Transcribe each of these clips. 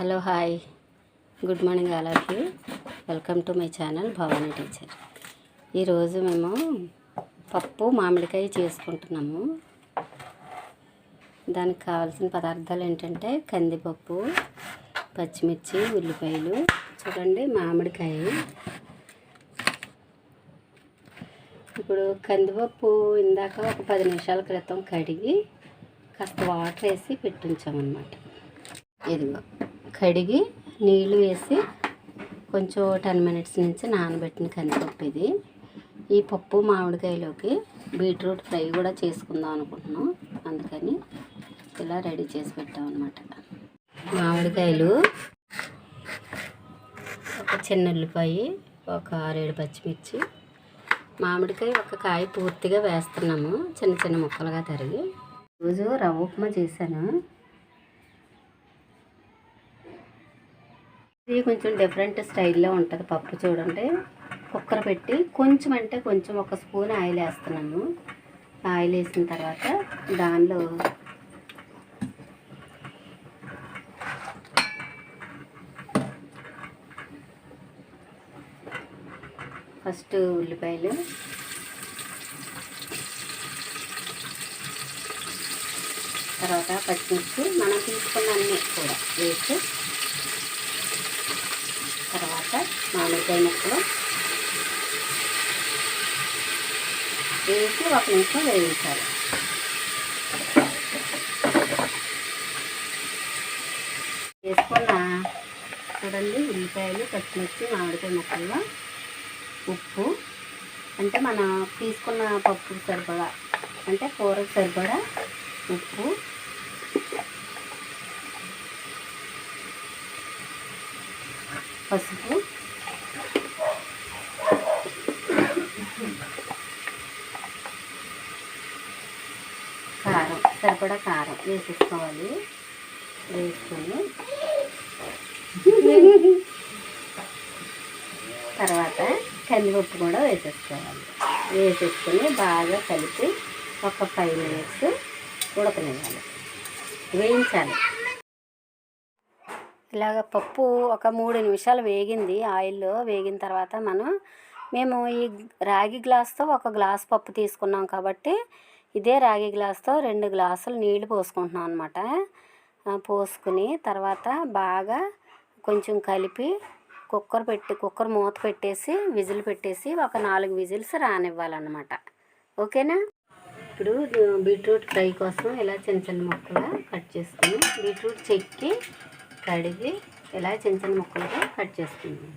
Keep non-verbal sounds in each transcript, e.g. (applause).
Hello hi. Good morning all of you. Welcome to my channel Bhavani teacher. ఈరోజు మేము పప్పు మామిడికాయ చేసుకుంటున్నాము. దానికి కావాల్సిన పదార్థాలు ఏంటంటే కందిపప్పు పచ్చిమిర్చి ఉల్లిపాయలు. చూడండి మామిడికాయ. ఇప్పుడు కందిపప్పు ఇందాక ఒక పది నిమిషాల క్రితం కడిగి కాస్త వాటర్ వేసి పెట్టించామన్నమాట. ఇదిగో. కడిగి నీళ్ళు వేసి కొంచెం టెన్ మినిట్స్ నుంచి నానబెట్టిన కందిపప్పు ఇది. ఈ పప్పు మామిడికాయలోకి బీట్రూట్ ఫ్రై కూడా చేసుకుందాం అనుకుంటున్నాం. అందుకని ఇలా రెడీ చేసి పెట్టాం అనమాట మామిడికాయలు ఒక చిన్న ఉల్లిపాయ ఒక ఆరేడు పచ్చిమిర్చి. మామిడికాయ ఒక కాయ పూర్తిగా వేస్తున్నాము చిన్న చిన్న ముక్కలుగా తరిగి. రోజు రవ్వ ఉప్మా చేశాను. ఇది కొంచెం డిఫరెంట్ స్టైల్లో ఉంటుంది పప్పు చూడండి కుక్కర్ పెట్టి కొంచెం అంటే కొంచెం ఒక స్పూన్ ఆయిల్ వేస్తున్నాను. ఆయిల్ వేసిన తర్వాత దానిలో ఫస్ట్ ఉల్లిపాయలు. తర్వాత పచ్చిమిర్చి. మనం తీసుకున్న అన్నీ కూడా వేసి తర్వాత మామిడికాయ ముక్కలు వేసి ఒక నిమిషం వేయించాలి. వేసుకున్న చూడండి ఉల్లిపాయలు పచ్చిమిర్చి మామిడికాయ ముక్కల్లో ఉప్పు. అంటే మనం తీసుకున్న పప్పు సరిపడా అంటే కూరకు సరిపడా ఉప్పు. పసుపు కారం సరిపడా కారం వేసేసుకోవాలి. వేసుకొని తర్వాత కందిపప్పు కూడా వేసేసుకోవాలి. వేసేసుకొని బాగా కలిపి ఒక ఫైవ్ మినిట్స్ ఉడకనివ్వాలి. వేయించాలి. ఇలాగ పప్పు ఒక మూడు నిమిషాలు వేగింది. ఆయిల్లో వేగిన తర్వాత మనం మేము ఈ రాగి గ్లాస్తో ఒక గ్లాస్ పప్పు తీసుకున్నాం కాబట్టి ఇదే రాగి గ్లాస్తో రెండు గ్లాసులు నీళ్ళు పోసుకుంటున్నాం అనమాట పోసుకుని తర్వాత బాగా కొంచెం కలిపి కుక్కర్ పెట్టి కుక్కర్ మూత పెట్టేసి విజిల్ పెట్టేసి ఒక నాలుగు విజిల్స్ రానివ్వాలన్నమాట. ఓకేనా? ఇప్పుడు బీట్రూట్ ఫ్రై కోసం ఇలా చిన్న చిన్న ముక్కలుగా కట్ చేసుకుని బీట్రూట్ చెక్కి కడిగి ఇలా చిన్న చిన్న ముక్కలుగా కట్ చేసుకుందాం.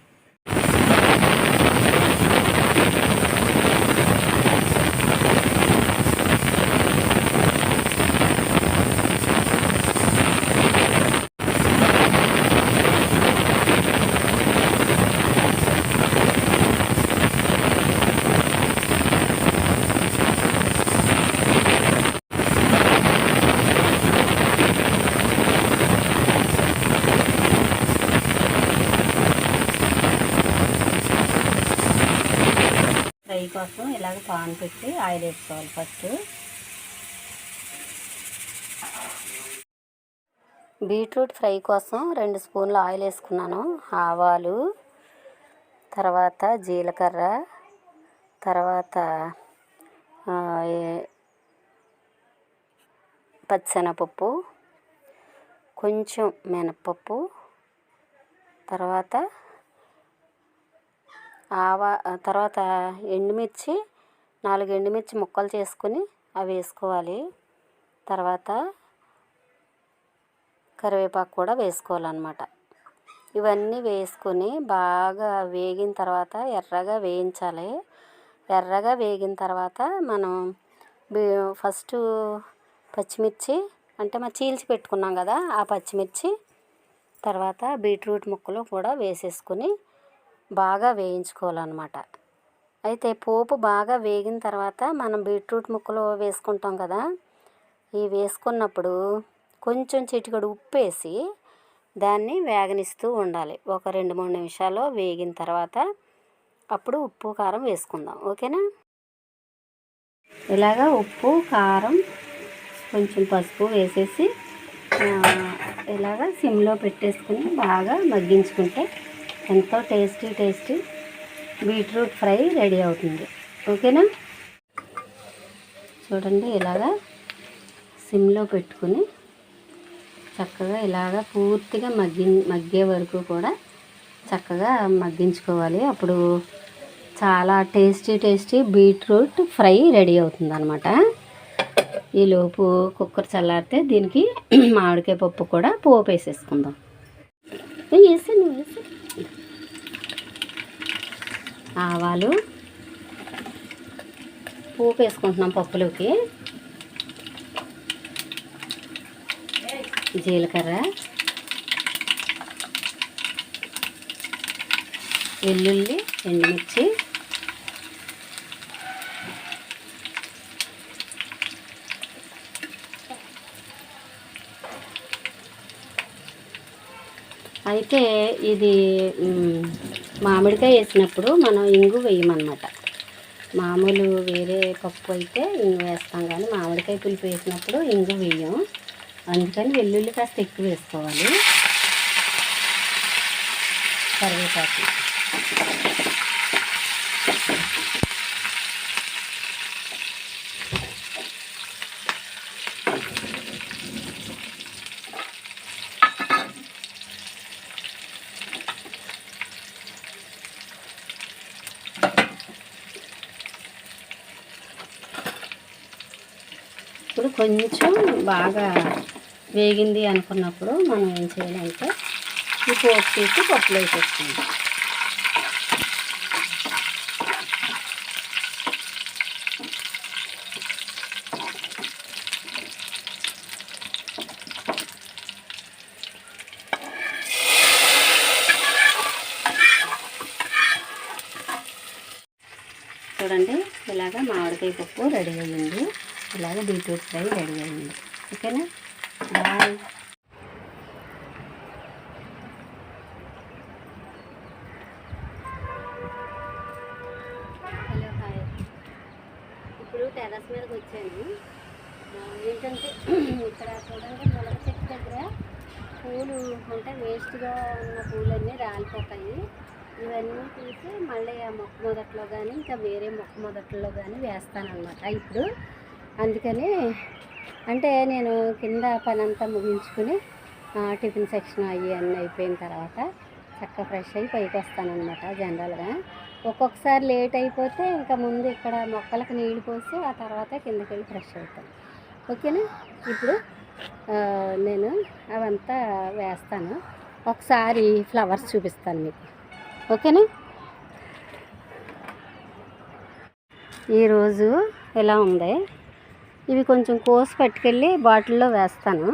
ఫ్రై కోసం ఇలాగ పాన్ పెట్టి ఆయిల్ వేసుకోవాలి ఫస్ట్. బీట్రూట్ ఫ్రై కోసం రెండు స్పూన్లు ఆయిల్ వేసుకున్నాను. ఆవాలు తర్వాత జీలకర్ర తర్వాత ఆ, పచ్చెనపప్పు కొంచెం మినప్పప్పు తర్వాత ఆవా తర్వాత ఎండుమిర్చి నాలుగు ఎండుమిర్చి ముక్కలు చేసుకుని అవి వేసుకోవాలి. తర్వాత కరివేపాకు కూడా వేసుకోవాలన్నమాట. ఇవన్నీ వేసుకొని బాగా వేగిన తర్వాత ఎర్రగా వేయించాలి. ఎర్రగా వేగిన తర్వాత మనం ఫస్ట్ పచ్చిమిర్చి అంటే మనం చీల్చి పెట్టుకున్నాం కదా ఆ పచ్చిమిర్చి తర్వాత బీట్రూట్ ముక్కలు కూడా వేసేసుకుని బాగా వేయించుకోవాలన్నమాట. అయితే పోపు బాగా వేగిన తర్వాత మనం బీట్రూట్ ముక్కలు వేసుకుంటాం కదా ఈ వేసుకున్నప్పుడు కొంచెం చిటికడు ఉప్పు వేసి దాన్ని వేగనిస్తూ ఉండాలి. ఒక రెండు మూడు నిమిషాలు వేగిన తర్వాత అప్పుడు ఉప్పు కారం వేసుకుందాం. ఓకేనా? ఇలాగా ఉప్పు కారం కొంచెం పసుపు వేసేసి ఇలాగా సిమ్లో పెట్టేసుకుని బాగా మగ్గించుకుంటే ఎంతో tasty tasty beetroot fry ready అవుతుంది. ఓకేనా? చూడండి ఇలాగా సిమ్లో పెట్టుకుని చక్కగా ఇలాగ పూర్తిగా మగ్గి మగ్గే వరకు కూడా చక్కగా మగ్గించుకోవాలి. అప్పుడు చాలా tasty tasty beetroot fry ready అవుతుంది అనమాట ఈలోపు కుక్కర్ చల్లారితే దీనికి (clears throat) మామిడికాయ పప్పు కూడా పోపు వేసేసుకుందాం వేసాను వేసాను ఆవాలు పోపు వేసుకుంటున్నాం పప్పులోకి. జీలకర్ర వెల్లుల్లి ఎండుమిర్చి అయితే ఇది మామిడికాయ వేసినప్పుడు మనం ఇంగు వేయమన్నమాట. మామూలు వేరే పప్పు అయితే ఇంగు వేస్తాం కానీ మామిడికాయ పులుపు వేసినప్పుడు ఇంగు వేయం. అందుకని వెల్లుల్లి కాస్త ఎక్కువ వేసుకోవాలి. కరివేపాకు ఇప్పుడు కొంచెం బాగా వేగింది అనుకున్నప్పుడు మనం ఏం చేయాలంటే ఈ పోపు తీసి పప్పులో వేసేస్తుంది చూడండి ఇలాగ మామిడికాయ పప్పు రెడీ అయ్యింది. ఇలాగ బీట్రూట్ ఫ్రై రెడీ అయ్యింది ఓకేనా? బాయ్. Hello hi. ఇప్పుడు టెరస్ మీదకి వచ్చాను. ఏంటంటే ఇక్కడ చూడండి మొలక చెట్టు దగ్గర పూలు అంటే వేస్ట్గా ఉన్న పూలన్నీ రాలిపోతాయి. ఇవన్నీ తీసి మళ్ళీ ఆ మొక్క మొదట్లో కానీ ఇంకా వేరే మొక్క మొదట్లో కానీ వేస్తానన్నమాట. ఇప్పుడు అందుకని అంటే నేను కింద పని అంతా ముగించుకుని టిఫిన్ సెక్షన్ అవి అన్నీ అయిపోయిన తర్వాత చక్కగా ఫ్రెష్ అయ్యి పైకి వస్తానన్నమాట జనరల్గా. ఒక్కొక్కసారి లేట్ అయిపోతే ఇంకా ముందు ఇక్కడ మొక్కలకు నీళ్ళు పోసి ఆ తర్వాత కిందకి వెళ్ళి ఫ్రెష్ అవుతాను. ఓకేనా? ఇప్పుడు నేను అవంతా వేస్తాను. ఒకసారి ఫ్లవర్స్ చూపిస్తాను మీకు. ఓకేనా? ఈరోజు ఎలా ఉంది? ఇవి కొంచెం కోసి పట్టుకెళ్ళి బాటిల్లో వేస్తాను.